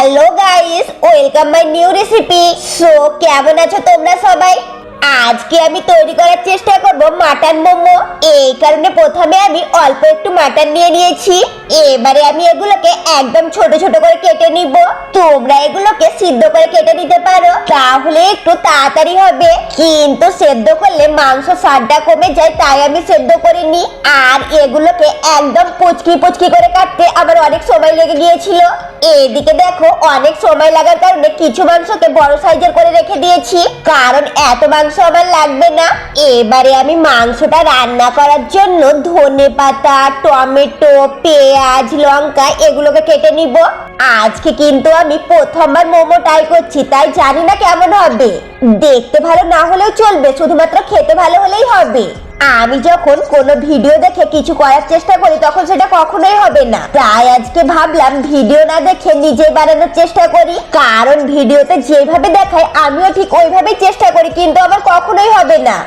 hello guys welcome my new recipe so কেমন আছো তোমরা সবাই আজকে আমি তৈরি করার চেষ্টা করব মাটন মোমো। এই কারণে প্রথমে আমি অল্প একটু মাটন নিয়ে নিয়েছি। এবারে আমি এগুলোকে একদম ছোট ছোট করে কেটে নিব। তোমরা এগুলোকে সিদ্ধ করে কেটে নিতে পারো। তাহলে একটু তাড়াতাড়ি হবে। কিন্তু সেদ্ধ করলে মাংস স্বাদটা কমে যায়, তাই আমি সেদ্ধ করে নিই আর এগুলোকে একদম পুচকি পুচকি করে কাটতে আমার অনেক সময় লেগে গিয়েছিল। এদিকে দেখো, অনেক সময় লাগার কারণে কিছু মাংসকে বড় সাইজের করে রেখে দিয়েছি। কারণ এত মাংস আমার লাগবে না। এবারে আমি মাংসটা রান্না করার জন্য ধনে পাতা, টমেটো, পেঁয়াজ, লঙ্কা এগুলোকে কেটে নিব। আজকে কিন্তু আমি প্রথমবার মোমো ট্রাই করছি, তাই জানি না কেমন হবে। দেখতে ভালো না হলেও চলবে, শুধুমাত্র খেতে ভালো হলেই হবে। আমি যখন কোনো ভিডিও দেখে কিছু করার চেষ্টা করি, তখন সেটা কখনোই হবে না। তাই আজকে ভাবলাম ভিডিও না দেখে নিজে বানানোর চেষ্টা করি। কারণ ভিডিওতে যেভাবে দেখায়, আমিও ঠিক ওইভাবেই চেষ্টা করি, কিন্তু আমার কখনোই হবে না।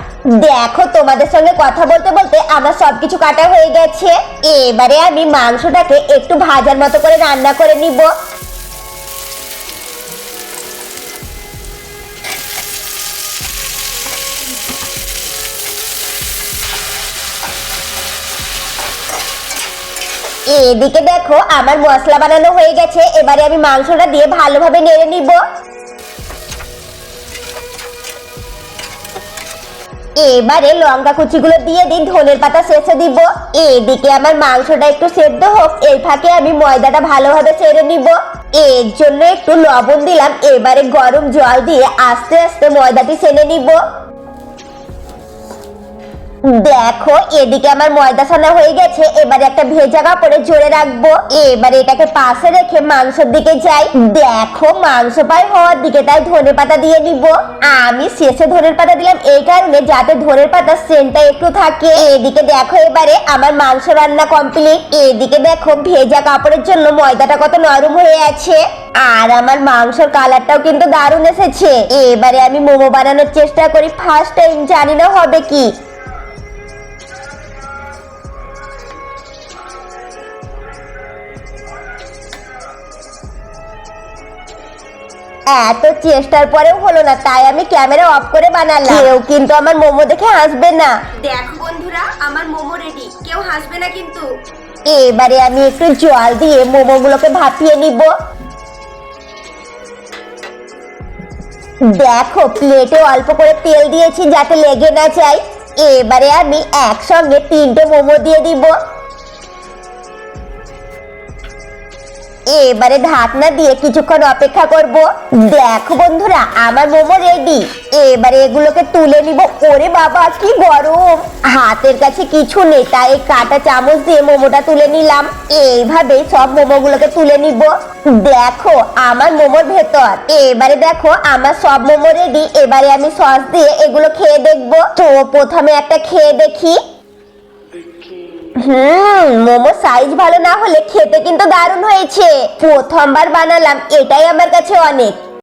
দেখো, তোমাদের সঙ্গে কথা বলতে বলতে আমার সবকিছু কাটা হয়ে গেছে। এবারে আমি মাংসটাকে একটু ভাজার মতো করে রান্না করে নিব। এদিকে দেখো, আমার মশলা বানানো হয়ে গেছে। এবারে আমি মাংসটা দিয়ে ভালোভাবে নেড়ে নিব। এবারে লঙ্কা কুচিগুলো দিয়ে দিন, ধনের পাতা শেষে দিব। এদিকে আমার মাংসটা একটু সেদ্ধ হোক এই ফাঁকে আমি ময়দাটা ভালোভাবে ছেড়ে নিব। এর জন্য একটু লবণ দিলাম, এবারে গরম জল দিয়ে আস্তে আস্তে ময়দাটি ছেনে নিব। দেখো, এদিকে আমার ময়দা ছানা হয়ে গেছে, এবারে একটা ভেজা কাপড়ে জোরে রাখব। এবারে এটাকে পাশে রেখে মাংসের দিকে যাই। দেখো, মাংস পাই হওয়ার দিকে তাই ধনে পাতা দিয়ে নিব। আমি শেষে ধনের পাতা দিলাম এই কারণে যাতে ধনের পাতার সেন্টটা একটু থাকে। এদিকে দেখো এবারে আমার মাংস রান্না কমপ্লিট এদিকে দেখো ভেজা কাপড়ের জন্য ময়দাটা কত নরম হয়ে আছে। আর আমার মাংসর কালারটাও কিন্তু দারুণ এসেছে। এবারে আমি মোমো বানানোর চেষ্টা করি। ফার্স্ট টাইম জানি না হবে কি। এত চেষ্টার পরেও হলো না তাই আমি ক্যামেরা অফ করে বানালাম। কেউ কিন্তু আমার মোমো দেখে হাসবে না। দেখো বন্ধুরা আমার মোমো রেডি কেউ হাসবে না কিন্তু। এবারে আমি একটু জল দিয়ে মোমোগুলোকে ভাপিয়ে নিব। দেখো প্লেটে অল্প করে তেল দিয়েছি যাতে লেগে না যায়। এবারে আমি একসঙ্গে তিনটে মোমো দিয়ে দিব। এবারে ঢাকনা দিয়ে কিছুক্ষণ অপেক্ষা করব। দেখো বন্ধুরা, আমার মোমো রেডি এবারে এগুলোকে তুলে নিব। ওরে বাবা, কি গরম! হাতের কাছে কিছু নেই, তাই কাটা চামচ দিয়ে মোমোটা তুলে নিলাম। এইভাবে সব মোমোগুলোকে তুলে নিব। দেখো, আমার মোমোর ভেতর। এবারে দেখো, আমার সব মোমো রেডি এবারে আমি সস দিয়ে এগুলো খেয়ে দেখব। তো প্রথমে একটা খেয়ে দেখি। হুম, মোমো সাইজ ভালো না হলে খেতে কিন্তু দারুণ হয়েছে। প্রথমবার বানালাম, এটাই আমার কাছে অনেক।